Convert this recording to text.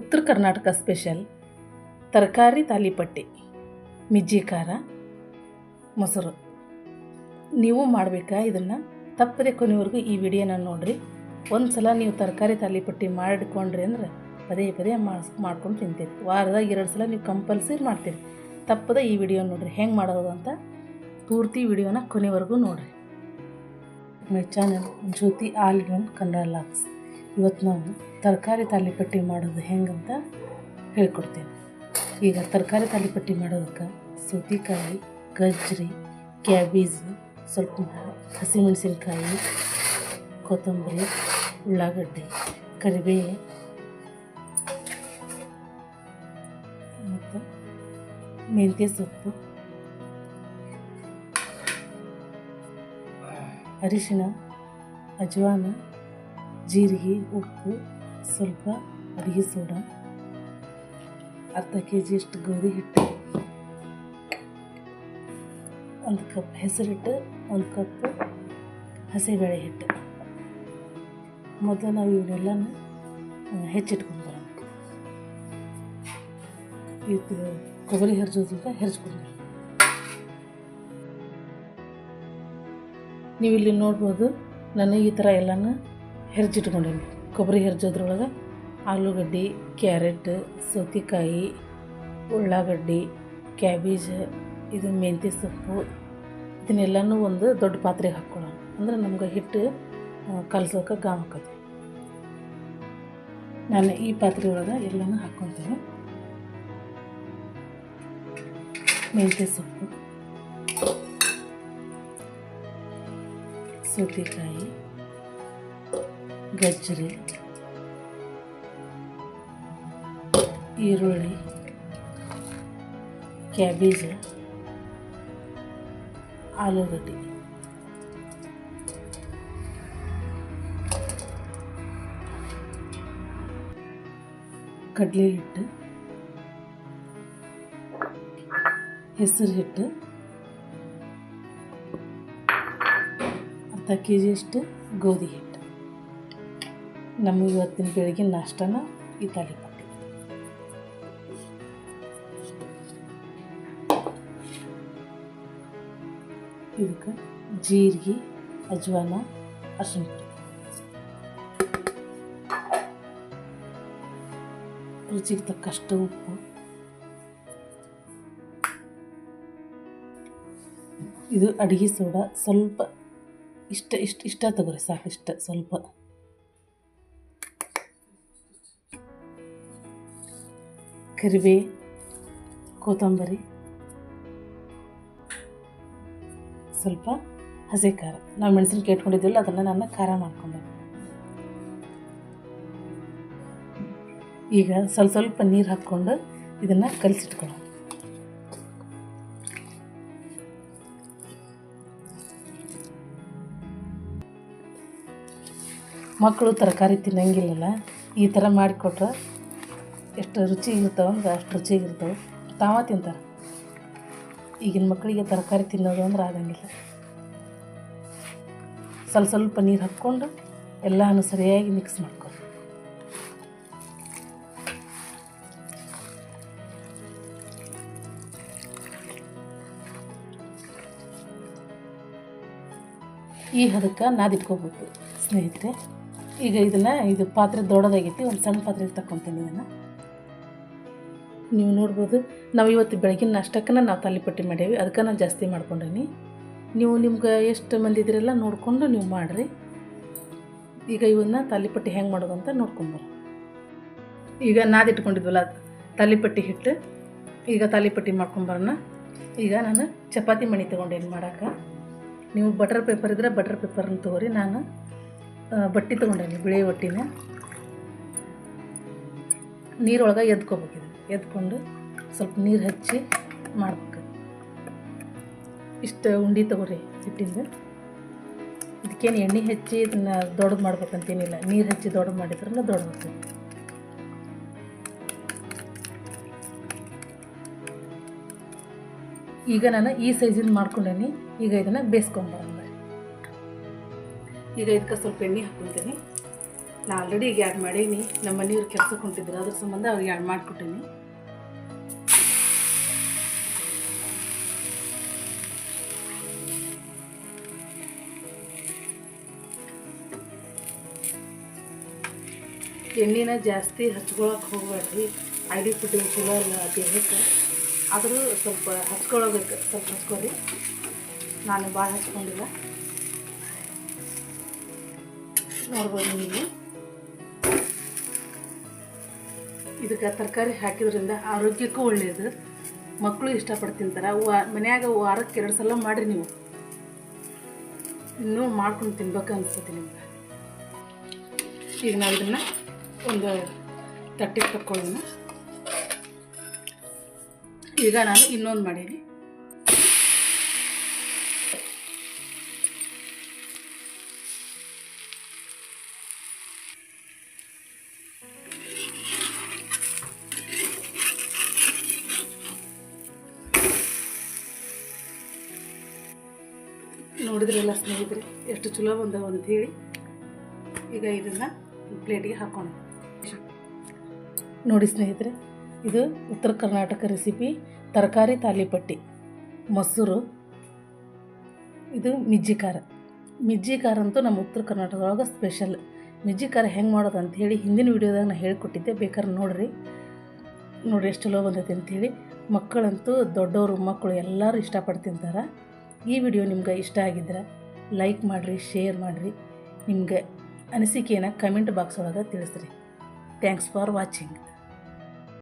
ಉತ್ತರ ಕರ್ನಾಟಕ ಸ್ಪೆಷಲ್ ತರಕಾರಿ ತಾಲಿಪಟ್ಟಿ, ಮಿಜ್ಜಿ ಖಾರ, ಮೊಸರು. ನೀವು ಮಾಡಬೇಕಾ ಇದನ್ನು? ತಪ್ಪದೆ ಕೊನೆವರೆಗೂ ಈ ವಿಡಿಯೋನ ನೋಡಿರಿ. ಒಂದು ಸಲ ನೀವು ತರಕಾರಿ ತಾಲಿಪಟ್ಟಿ ಮಾಡಿಕೊಂಡ್ರಿ ಅಂದ್ರೆ ಪದೇ ಪದೇ ಮಾಡಿಸ್, ಮಾಡ್ಕೊಂಡು ತಿಂತೀರಿ. ವಾರದಾಗ ಎರಡು ಸಲ ನೀವು ಕಂಪಲ್ಸರಿ ಮಾಡ್ತೀರಿ. ತಪ್ಪದೆ ಈ ವಿಡಿಯೋ ನೋಡಿರಿ. ಹೆಂಗೆ ಮಾಡೋದು ಅಂತ ಪೂರ್ತಿ ವಿಡಿಯೋನ ಕೊನೆವರೆಗೂ ನೋಡಿರಿ. My channel Jyothi all in Kannada LOX ಇವತ್ತು ನಾವು ತರಕಾರಿ ತಾಲಿಪಟ್ಟಿ ಮಾಡೋದು ಹೆಂಗಂತ ಹೇಳ್ಕೊಡ್ತೇನೆ. ಈಗ ತರಕಾರಿ ತಾಲಿಪಟ್ಟಿ ಮಾಡೋದಕ್ಕೆ ಸೌತೆಕಾಯಿ ಗಜ್ರಿ ಕ್ಯಾಬೇಜ್, ಸ್ವಲ್ಪ ಹಸಿಮೆಣಸಿನಕಾಯಿ, ಕೊತ್ತಂಬರಿ, ಉಳ್ಳಾಗಡ್ಡೆ, ಕರಿಬೇವು ಮತ್ತು ಮೆಂತ್ಯ ಸೊಪ್ಪು ಅರಿಶಿಣ ಅಜ್ವಾನ ಜೀರಿಗೆ, ಉಪ್ಪು, ಸ್ವಲ್ಪ ಅಡುಗೆ ಸೋಡಾ, ಅರ್ಧ ಕೆ ಜಿಯಷ್ಟು ಗೋಧಿ ಹಿಟ್ಟು, ಒಂದು ಕಪ್ ಹೆಸರಿಟ್ಟು, ಒಂದು ಕಪ್ ಹಸಿಬೇಳೆ ಹಿಟ್ಟು. ಮೊದಲು ನಾವು ಇವನ್ನೆಲ್ಲನೂ ಹೆಚ್ಚಿಟ್ಕೊಂಡ್ಬರೋಣ ಇದು ಕೊಬ್ಬರಿ ಹೆರ್ಜೋದ್ರಿಂದ ಹೆರ್ಚ್ಕೊಂಡ್ಬರೋಣ ನೀವು ಇಲ್ಲಿ ನೋಡ್ಬೋದು ನಾನು ಈ ಥರ ಎಲ್ಲನೂ ಹೆರ್ಜಿಟ್ಕೊಂಡೀನಿ. ಕೊಬ್ಬರಿ ಹೆರ್ಜೋದ್ರೊಳಗೆ ಆಲೂಗಡ್ಡೆ, ಕ್ಯಾರೆಟ್, ಸೌತೆಕಾಯಿ, ಉಳ್ಳಾಗಡ್ಡಿ, ಕ್ಯಾಬೇಜ್, ಇದು ಮೆಂತ್ಯ ಸೊಪ್ಪು, ಇದನ್ನೆಲ್ಲನೂ ಒಂದು ದೊಡ್ಡ ಪಾತ್ರೆಗೆ ಹಾಕ್ಕೊಳ್ಳೋಣ ಅಂದ್ರೆ ನಮ್ಗೆ ಹಿಟ್ಟು ಕಲಸೋಕೆ ಗಾಮ್ ಹಾಕೋದು ನಾನು ಈ ಪಾತ್ರೆ ಒಳಗೆ ಎಲ್ಲನೂ ಹಾಕ್ಕೊತೀನಿ ಮೆಂತ್ಯ ಸೊಪ್ಪು, ಸೌತೆಕಾಯಿ ಗಜ್ಜರಿ ಈರುಳ್ಳಿ ಕ್ಯಾಬೇಜ್ ಆಲೂಗಡ್ಡೆ ಕಡಲೆ ಹಿಟ್ಟು ಹೆಸರು ಹಿಟ್ಟು ಅರ್ಧ ಕೆ ಜಿಯಷ್ಟು ಗೋಧಿ ಹಿಟ್ಟು ನಮ್ಮ ಇವತ್ತಿನ ಬೆಳಗಿನ ನಾಷ್ಟನ ಈ ತಾಲಿಪಟ್ಟಿ ಇದಕ್ಕೆ ಜೀರಿಗೆ, ಅಜ್ವಾನ, ಅರ್ಶಿನ ರುಚಿಗೆ ತಕ್ಕಷ್ಟು ಉಪ್ಪು. ಇದು ಅಡುಗೆ ಸೋಡಾ ಸ್ವಲ್ಪ ಇಷ್ಟ ಇಷ್ಟ ಇಷ್ಟ ತಗೋರಿ ಸಾಕು ಇಷ್ಟ ಸ್ವಲ್ಪ. ಕರಿಬೇ, ಕೊತ್ತಂಬರಿ, ಸ್ವಲ್ಪ ಹಸಿ ಖಾರ. ನಾವು ಮೆಣಸಿನ್ಕಾಯಿ ಇಟ್ಕೊಂಡಿದ್ದಿಲ್ಲ, ಅದನ್ನು ನಾನು ಖಾರ ಮಾಡ್ಕೊಂಡೆ. ಈಗ ಸ್ವಲ್ಪ ಸ್ವಲ್ಪ ನೀರು ಹಾಕ್ಕೊಂಡು ಇದನ್ನು ಕಲಸಿಟ್ಕೊಳ್ಳೋಣ. ಮಕ್ಕಳು ತರಕಾರಿ ತಿನ್ನಂಗಿಲ್ಲಲ್ಲ, ಈ ಥರ ಮಾಡಿಕೊಟ್ರೆ ಎಷ್ಟು ರುಚಿ ಇರ್ತಾವೆ ಅಂದ್ರೆ ಅಷ್ಟು ರುಚಿಯಾಗಿರ್ತಾವೆ ತಾವ ತಿಂತಾರೆ. ಈಗಿನ ಮಕ್ಕಳಿಗೆ ತರಕಾರಿ ತಿನ್ನೋದು ಅಂದ್ರೆ ಆಗಂಗಿಲ್ಲ. ಸ್ವಲ್ಪ ಸ್ವಲ್ಪ ನೀರು ಹಾಕ್ಕೊಂಡು ಎಲ್ಲನೂ ಸರಿಯಾಗಿ ಮಿಕ್ಸ್ ಮಾಡ್ಕೊ ಈ ಹದಕ್ಕೆ ನಾದಿಟ್ಕೋಬೇಕು ಸ್ನೇಹಿತರೆ, ಈಗ ಇದನ್ನು, ಇದು ಪಾತ್ರೆ ದೊಡ್ಡದಾಗೈತಿ, ಒಂದು ಸಣ್ಣ ಪಾತ್ರೆಗೆ ತಗೊತೀನಿ ಇದನ್ನು ನೀವು ನೋಡ್ಬೋದು, ನಾವು ಇವತ್ತು ಬೆಳಗಿನ ನಾಷ್ಟಕ್ಕನ ನಾವು ತಾಲಿಪಟ್ಟಿ ಮಾಡೇವಿ, ಅದಕ್ಕೆ ನಾನು ಜಾಸ್ತಿ ಮಾಡ್ಕೊಂಡೀನಿ. ನೀವು ನಿಮ್ಗೆ ಎಷ್ಟು ಮಂದಿ ಇದ್ರೆಲ್ಲ ನೋಡಿಕೊಂಡು ನೀವು ಮಾಡಿರಿ. ಈಗ ಇವನ್ನ ತಾಲಿಪಟ್ಟಿ ಹೆಂಗೆ ಮಾಡೋದು ಅಂತ ನೋಡ್ಕೊಂಬರ ಈಗ ನಾದಿಟ್ಕೊಂಡಿದ್ವಲ್ಲ ತಾಲಿಪಟ್ಟಿ ಹಿಟ್ಟು, ಈಗ ತಾಲಿಪಟ್ಟಿ ಮಾಡ್ಕೊಂಬರೋಣ ಈಗ ನಾನು ಚಪಾತಿ ಮಣಿ ತೊಗೊಂಡೇನು ಮಾಡೋಕೆ, ನೀವು ಬಟರ್ ಪೇಪರ್ ಇದ್ರೆ ಬಟರ್ ಪೇಪರ್ನ ತೊಗೊರಿ, ನಾನು ಬಟ್ಟೆ ತೊಗೊಂಡೇನಿ, ಬಿಳಿ ಬಟ್ಟಿನ. ನೀರೊಳಗೆ ಎದ್ಕೋಬೇಕಿದೆ. ಎದ್ಕೊಂಡು ಸ್ವಲ್ಪ ನೀರು ಹಚ್ಚಿ ಮಾಡ್ಬೇಕು. ಇಷ್ಟು ಉಂಡೆ ತಗೋರಿ ಹಿಟ್ಟಿಂದ. ಇದಕ್ಕೇನು ಎಣ್ಣೆ ಹಚ್ಚಿ ಇದನ್ನು ದೊಡ್ಡದು ಮಾಡ್ಬೇಕಂತೇನಿಲ್ಲ. ನೀರು ಹಚ್ಚಿ ದೊಡ್ಡದು ಮಾಡಿದ್ರಲ್ಲ ದೊಡ್ಡದು ಈಗ ನಾನು ಈ ಸೈಜಿಂದ ಮಾಡ್ಕೊಂಡೇನಿ. ಈಗ ಇದನ್ನು ಬೇಯಿಸ್ಕೊಂಬರೋಣ ಈಗ ಇದಕ್ಕೆ ಸ್ವಲ್ಪ ಎಣ್ಣೆ ಹಾಕ್ಕೊತೀನಿ ನಾ ಆಲ್ರೆಡಿ ಈಗ ಆ್ಯಡ್ ಮಾಡೀನಿ. ನಮ್ಮ ಮನೆಯವ್ರು ಕೆಲಸಕ್ಕೆ ಹೊಂಟಿದ್ರು. ಅದ್ರ ಸಂಬಂಧ ಅವ್ರಿಗೆ ಆ್ಯಡ್ ಮಾಡಿಕೊಟ್ಟೀನಿ. ಎಣ್ಣೆನ ಜಾಸ್ತಿ ಹಚ್ಕೊಳಕ್ಕೆ ಹೋಗ್ಬೇಡ್ರಿ ಐಡಿ ಫುಡ್ ಚಲೋ ಇಲ್ಲ ದೇಹಕ್ಕೆ. ಆದರೂ ಸ್ವಲ್ಪ ಹಚ್ಕೊಳ್ಬೇಕು ಸ್ವಲ್ಪ ಹಚ್ಕೊರಿ. ನಾನು ಭಾಳ ಹಚ್ಕೊಂಡಿಲ್ಲ. ನೋಡ್ಬೋದು ನೀವು. ಇದಕ್ಕೆ ತರಕಾರಿ ಹಾಕಿದ್ರಿಂದ ಆರೋಗ್ಯಕ್ಕೂ ಒಳ್ಳೆಯದು ಮಕ್ಕಳು ಇಷ್ಟಪಟ್ಟು ತಿಂತಾರೆ. ವಾ, ಮನ್ಯಾಗ ವಾರಕ್ಕೆ ಎರಡು ಸಲ ಮಾಡಿರಿ ನೀವು. ಇನ್ನೂ ಮಾಡ್ಕೊಂಡು ತಿನ್ಬೇಕು ಅನ್ಸುತ್ತೆ ನಿಮ್ಗೆ. ಈಗ ನಾವು ಇದನ್ನು ಒಂದು ತಟ್ಟೆಗೆ ತಕ್ಕೊಳ್ಳೋಣ. ಈಗ ನಾನು ಇನ್ನೊಂದು ಮಾಡೀನಿ. ನೋಡಿದ್ರಲ್ಲ ಸ್ನೇಹಿತರೆ, ಎಷ್ಟು ಚಲೋ ಬಂದವು ಅಂಥೇಳಿ ಈಗ ಇದನ್ನು ಪ್ಲೇಟಿಗೆ ಹಾಕೋಣ. ನೋಡಿ ಸ್ನೇಹಿತರೆ, ಇದು ಉತ್ತರ ಕರ್ನಾಟಕ ರೆಸಿಪಿ ತರಕಾರಿ ತಾಲಿಪಟ್ಟಿ, ಮೊಸರು, ಇದು ಮಿಜ್ಜಿ ಖಾರ. ಮಿಜ್ಜಿ ಖಾರ ಅಂತೂ ನಮ್ಮ ಉತ್ತರ ಕರ್ನಾಟಕದೊಳಗೆ ಸ್ಪೆಷಲ್ ಮಿಜ್ಜಿ ಖಾರ ಹೆಂಗೆ ಮಾಡೋದು ಅಂಥೇಳಿ ಹಿಂದಿನ ವಿಡಿಯೋದಾಗ ನಾನು ಹೇಳಿಕೊಟ್ಟಿದ್ದೆ ಬೇಕಾದ್ರೆ ನೋಡಿರಿ. ನೋಡಿ ಎಷ್ಟು ಚಲೋ ಬಂದೈತೆ ಅಂಥೇಳಿ ಮಕ್ಕಳಂತೂ ದೊಡ್ಡವರು, ಮಕ್ಕಳು ಎಲ್ಲರೂ ಇಷ್ಟಪಟ್ಟು ತಿಂತಾರೆ. ಈ ವಿಡಿಯೋ ನಿಮ್ಗೆ ಇಷ್ಟ ಆಗಿದ್ರೆ ಲೈಕ್ ಮಾಡಿರಿ, ಶೇರ್ ಮಾಡಿರಿ. ನಿಮಗೆ ಅನಿಸಿಕೆಯನ್ನು ಕಮೆಂಟ್ ಬಾಕ್ಸ್ ಒಳಗೆ ತಿಳಿಸ್ರಿ. Thanks for watching